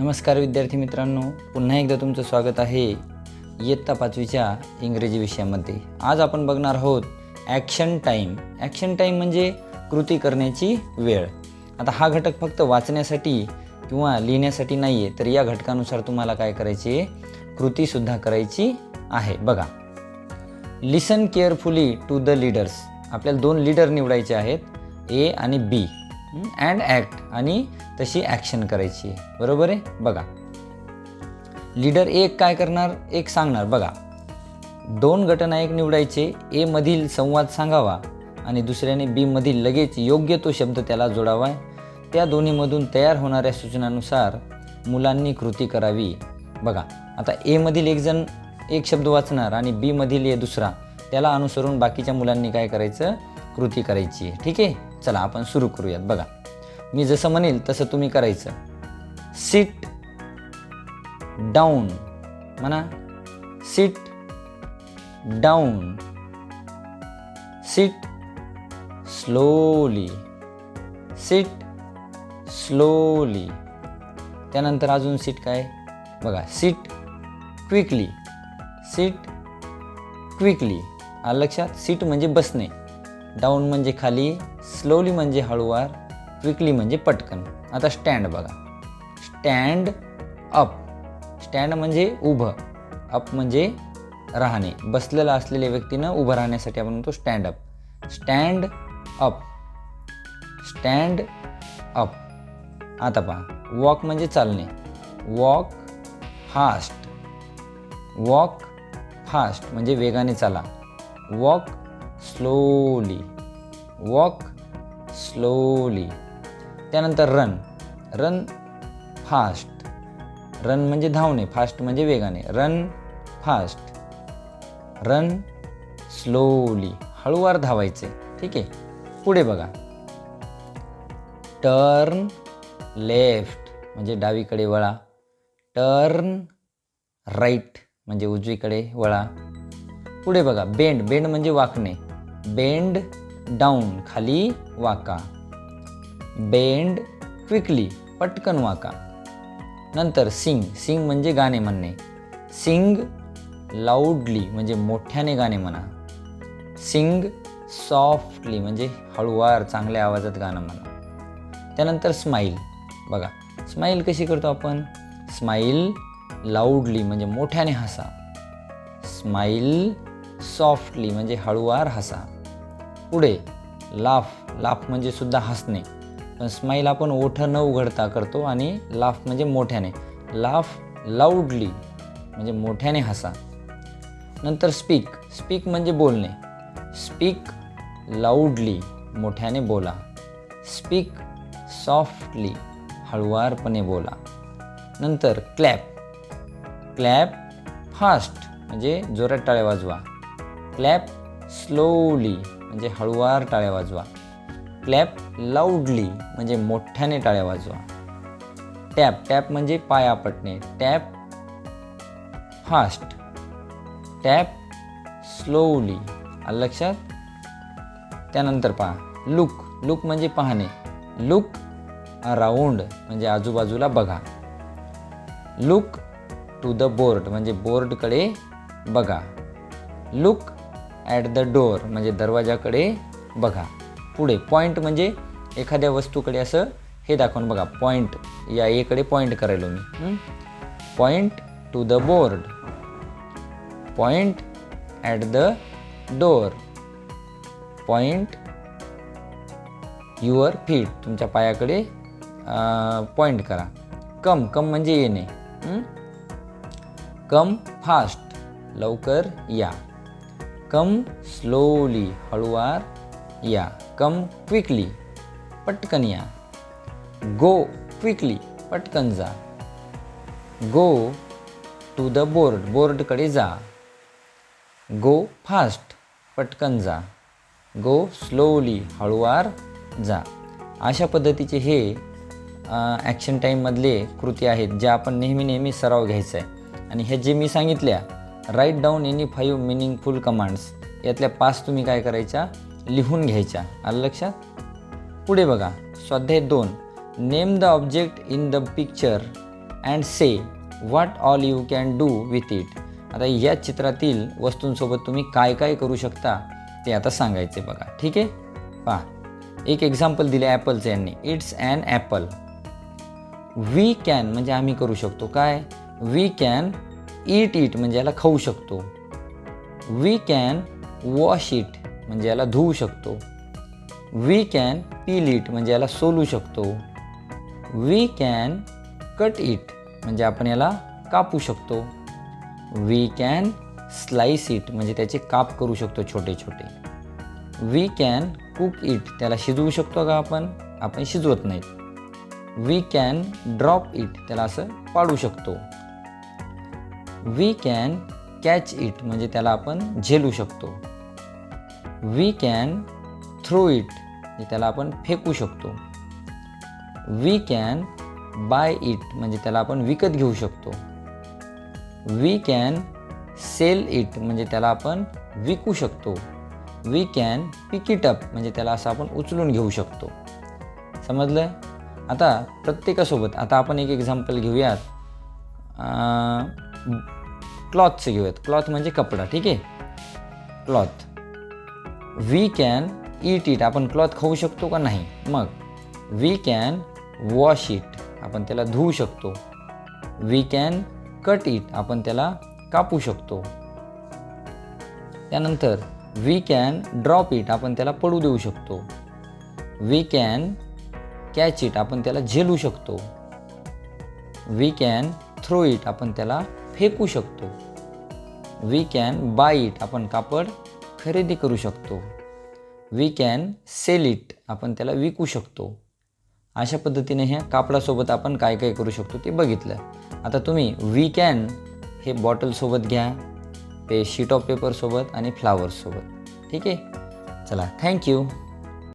नमस्कार विद्यार्थी मित्रांनो पुन्हा एकदा तुमचं स्वागत आहे इयत्ता पाचवीच्या इंग्रजी विषयामध्ये. आज आपण बघणार आहोत ॲक्शन टाईम ॲक्शन टाईम म्हणजे कृती करण्याची वेळ. आता हा घटक फक्त वाचण्यासाठी किंवा लिहिण्यासाठी नाही आहे तर या घटकानुसार तुम्हाला काय करायची? आहे कृतीसुद्धा करायची आहे. बघा. Listen carefully to the leaders आपल्याला दोन लीडर निवडायचे आहेत ए आणि बी अँड ॲक्ट आणि तशी ॲक्शन करायची. आहे बरोबर आहे? बघा. लीडर एक काय करणार? एक सांगणार. बघा. दोन गटनायक निवडायचे. ए मधील संवाद सांगावा. आणि दुसऱ्याने बी मधील लगेच योग्य तो शब्द त्याला जोडावा. त्या दोन्हीमधून तयार होणाऱ्या सूचनानुसार मुलांनी कृती करावी. बघा. आता ए मधील एक जण एक शब्द वाचणार आणि बी मधील ए दुसरा. त्याला अनुसरून बाकीच्या मुलांनी काय करायचं? कृती करायची आहे. ठीक आहे? चला आपण सुरू करूयात. बघा. मी जसं म्हणेल तसं तुम्ही करायचं. सिट डाऊन म्हणा. Sit down sit slowly sit slowly त्यानंतर अजून सीट काय? बघा. सीट क्विकली सीट क्विकली लक्षात? सीट म्हणजे बसणे. डाऊन म्हणजे खाली स्लोली म्हणजे हळूवार क्विकली म्हणजे पटकन. आता स्टँड बघा. स्टँड अप स्टँड म्हणजे उभं. अप म्हणजे राहणे. बसलेलं असलेल्या व्यक्तीनं उभं राहण्यासाठी आपण म्हणतो stand up stand up stand up आता पहा. वॉक म्हणजे चालणे. वॉक फास्ट वॉक फास्ट म्हणजे वेगाने चाला. वॉक स्लोली वॉक स्लोली त्यानंतर रन रन फास्ट रन म्हणजे धावणे फास्ट म्हणजे वेगाने. रन फास्ट रन स्लोली हळूवार धावायचे. ठीक आहे? पुढे बघा. टर्न लेफ्ट म्हणजे डावीकडे वळा. टर्न राईट म्हणजे उजवीकडे वळा. पुढे बघा. बेंड बेंड म्हणजे वाकणे. बेंड डाऊन खाली वाका. बेंड क्विकली पटकन वाका. नंतर सिंग सिंग म्हणजे गाणे म्हणणे. सिंग लाऊडली म्हणजे मोठ्याने गाणे म्हणा. सिंग सॉफ्टली म्हणजे हळूवार चांगल्या आवाजात गाणं म्हणा. त्यानंतर स्माईल बघा स्माईल कशी करतो आपण? स्माईल लाऊडली म्हणजे मोठ्याने हसा. स्माईल सॉफ्टली म्हणजे हळूवार हसा. पुढे लाफ लाफ म्हणजे सुद्धा हसणे. पण स्माईल आपण ओठं न उघडता करतो आणि लाफ म्हणजे मोठ्याने. लाफ लाऊडली म्हणजे मोठ्याने हसा. नंतर स्पीक स्पीक म्हणजे बोलणे. स्पीक लाऊडली मोठ्याने बोला. स्पीक सॉफ्टली हळुवारपणे बोला. नंतर क्लॅप क्लॅप फास्ट म्हणजे जोरात टाळे वाजवा. क्लॅप स्लोली म्हणजे हळुवार टाळ्या वाजवा. क्लॅप लाऊडली म्हणजे मोठ्याने टाळ्या वाजवा. टॅप टॅप म्हणजे पाय आपटणे टॅप फास्ट. Tap slowly. आलं लक्षात? त्यानंतर पहा. लुक लुक म्हणजे पाहणे. लुक अराऊंड म्हणजे आजूबाजूला बघा. लुक टू द बोर्ड म्हणजे बोर्डकडे बघा. लुक ॲट द डोअर म्हणजे दरवाजाकडे बघा. पुढे पॉईंट म्हणजे एखाद्या वस्तूकडे असं हे दाखवून बघा. पॉईंट या एकडे पॉईंट करायलो मी. Point to the board point at the door point your feet तुमच्या पायाकडे पॉईंट करा. कम कम म्हणजे येणे. कम फास्ट लवकर या. कम स्लोली हळूवार या. कम क्विकली पटकन या. गो क्विकली पटकन जा. गो टू द बोर्ड बोर्डकडे जा. गो फास्ट पटकन जा. गो स्लोली हळूवार जा. अशा पद्धतीचे हे ॲक्शन टाईममधले कृती आहेत ज्या आपण नेहमी नेहमी सराव घ्यायचा आहे आणि हे जे मी सांगितल्या write down any five meaningful commands यातल्या पाच तुम्ही काय करायच्या? लिहून घ्यायच्या. आलं लक्षात? पुढे बघा. स्वाध्याय दोन. Name the object in the picture and say what all you can do with it आता या चित्रातील वस्तूंसोबत तुम्ही काय काय करू शकता ते आता सांगायचे बघा. ठीक आहे? पहा. एक एक्झाम्पल दिले ॲपलचं यांनी. It's an apple we can म्हणजे आम्ही करू शकतो. काय? वी कॅन ईट इट म्हणजे याला खाऊ शकतो. वी कॅन वॉश इट म्हणजे याला धुवू शकतो. वी कॅन पील इट म्हणजे याला सोलू शकतो. वी कॅन कट इट म्हणजे आपण याला कापू शकतो. वी कॅन स्लाइस इट म्हणजे त्याचे काप करू शकतो छोटे छोटे. वी कॅन कुक इट त्याला शिजवू शकतो का आपण? आपण शिजवत नाहीत वी कॅन ड्रॉप इट त्याला असं पाडू शकतो. वी कॅन कॅच इट म्हणजे त्याला आपण झेलू शकतो. वी कॅन थ्रो इट त्याला आपण फेकू शकतो. वी कॅन बाय इट म्हणजे त्याला आपण विकत घेऊ शकतो. वी कॅन सेल इट म्हणजे त्याला आपण विकू शकतो. We can pick it up म्हणजे त्याला असं आपण उचलून घेऊ शकतो. समजलं? आता प्रत्येकासोबत आता आपण एक एक्झाम्पल घेऊयात. क्लॉथचे घेऊयात. क्लॉथ म्हणजे कपडा ठीक आहे? Cloth. We can eat it आपण क्लॉथ खाऊ शकतो का नाही? मग वी कॅन वॉश इट आपण त्याला धुवू शकतो. वी कॅन कट इट आपण त्याला कापू शकतो. त्यानंतर वी कॅन ड्रॉप इट आपण त्याला पडू देऊ शकतो. वी कॅन कॅच इट आपण त्याला झेलू शकतो. वी कॅन थ्रो इट आपण त्याला फेकू शकतो. वी कॅन बाय इट आपण कापड खरेदी करू शकतो. वी कॅन सेल इट आपण त्याला विकू शकतो. अशा पद्धतीने ह्या कापडासोबत आपण काय काय करू शकतो ते बघितलं. आता तुम्ही वी कॅन हे बॉटलसोबत घ्या. पे शीट ऑफ पेपरसोबत आणि फ्लावर्ससोबत ठीक आहे? चला थँक्यू